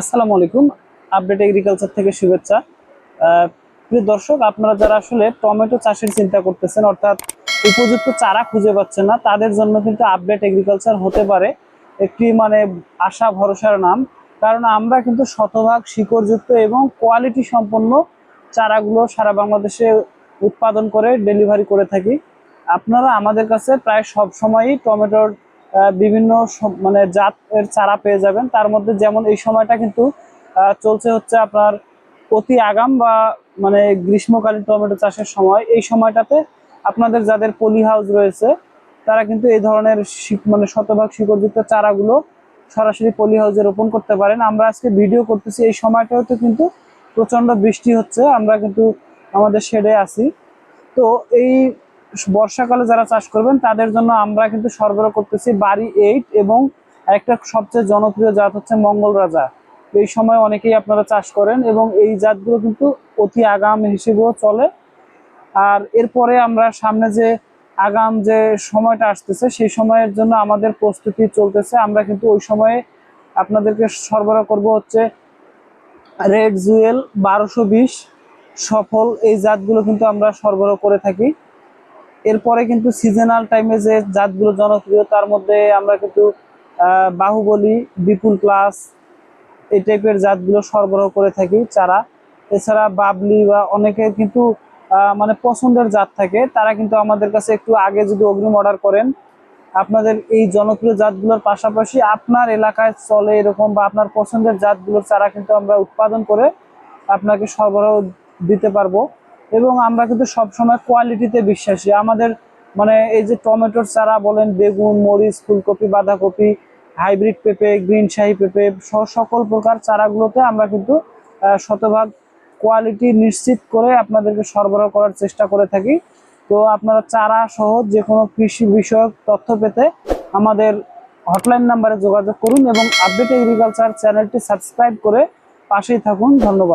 আসসালামু আলাইকুম। Update agriculture থেকে শুভেচ্ছা। প্রিয় দর্শক, আপনারা যারা আসলে টমেটো চাষের চিন্তা করতেছেন, অর্থাৎ উপযুক্ত চারা খুঁজে পাচ্ছেন না, তাদের জন্য কিন্তু আপডেট এগ্রিকালচার হতে পারে। একটি মানে আশা, ভরসার নাম। কারণ আমরা কিন্তু শতভাগ শিকড়যুক্ত এবং কোয়ালিটি সম্পন্ন চারাগুলো সারা বাংলাদেশে উৎপাদন করে ডেলিভারি করে থাকি। আপনারা আমাদের কাছে প্রায় সব সময়ই টমেটোর বিভিন্ন মানে জাতের চারা পেয়ে যাবেন। তার মধ্যে যেমন এই সময়টা কিন্তু চলছে হচ্ছে আপনার অতি আগাম বা মানে গ্রীষ্মকালীন টমেটো চাষের সময়। এই সময়টাতে আপনাদের যাদের পলি হাউস রয়েছে, তারা কিন্তু এই ধরনের মানে শতভাগ শিকড়যুক্ত চারাগুলো সরাসরি পলি হাউসে রোপণ করতে পারেন। আমরা আজকে ভিডিও করতেছি, এই সময়টাতে কিন্তু প্রচণ্ড বৃষ্টি হচ্ছে। আমরা কিন্তু আমাদের শেডে আছি। তো এই বর্ষাকালে যারা চাষ করবেন, তাদের জন্য আমরা কিন্তু সরবরাহ করতেছি বাড়ি এইট এবং একটা সবচেয়ে জনপ্রিয় জাত হচ্ছে মঙ্গল রাজা। এই সময় অনেকেই আপনারা চাষ করেন এবং এই জাতগুলো কিন্তু অতি আগাম হিসেবেও চলে। আর এরপরে আমরা সামনে যে আগাম যে সময়টা আসতেছে, সেই সময়ের জন্য আমাদের প্রস্তুতি চলতেছে। আমরা কিন্তু ওই সময়ে আপনাদেরকে সরবরাহ করব হচ্ছে রেড জুয়েল বারোশো বিশ সফল। এই জাতগুলো কিন্তু আমরা সরবরাহ করে থাকি। এরপরে কিন্তু সিজনাল টাইমে যে জাতগুলো জনপ্রিয়, তার মধ্যে আমরা কিন্তু বাহুবলী, বিপুল প্লাস এই টাইপের জাতগুলো সরবরাহ করে থাকি চারা। এছাড়া বাবলি বা অনেকের কিন্তু মানে পছন্দের জাত থাকে, তারা কিন্তু আমাদের কাছে একটু আগে যদি অগ্রিম অর্ডার করেন, আপনাদের এই জনপ্রিয় জাতগুলোর পাশাপাশি আপনার এলাকায় চলে এরকম বা আপনার পছন্দের জাতগুলোর চারা কিন্তু আমরা উৎপাদন করে আপনাকে সরবরাহ দিতে পারব। এবং আমরা কিন্তু সবসময় কোয়ালিটিতে বিশ্বাসী। আমাদের মানে এই যে টমেটোর চারা বলেন, বেগুন, মরিচ, ফুলকপি, বাঁধাকপি হাইব্রিড পেঁপে গ্রিন শাহি পেঁপে সকল প্রকার চারাগুলোতে আমরা কিন্তু শতভাগ কোয়ালিটি নিশ্চিত করে আপনাদেরকে সরবরাহ করার চেষ্টা করে থাকি। তো আপনারা চারা সহ যে কোনো কৃষি বিষয়ক তথ্য পেতে আমাদের হটলাইন নাম্বারে যোগাযোগ করুন এবং আপডেট এগ্রিকালচার চ্যানেলটি সাবস্ক্রাইব করে পাশেই থাকুন। ধন্যবাদ।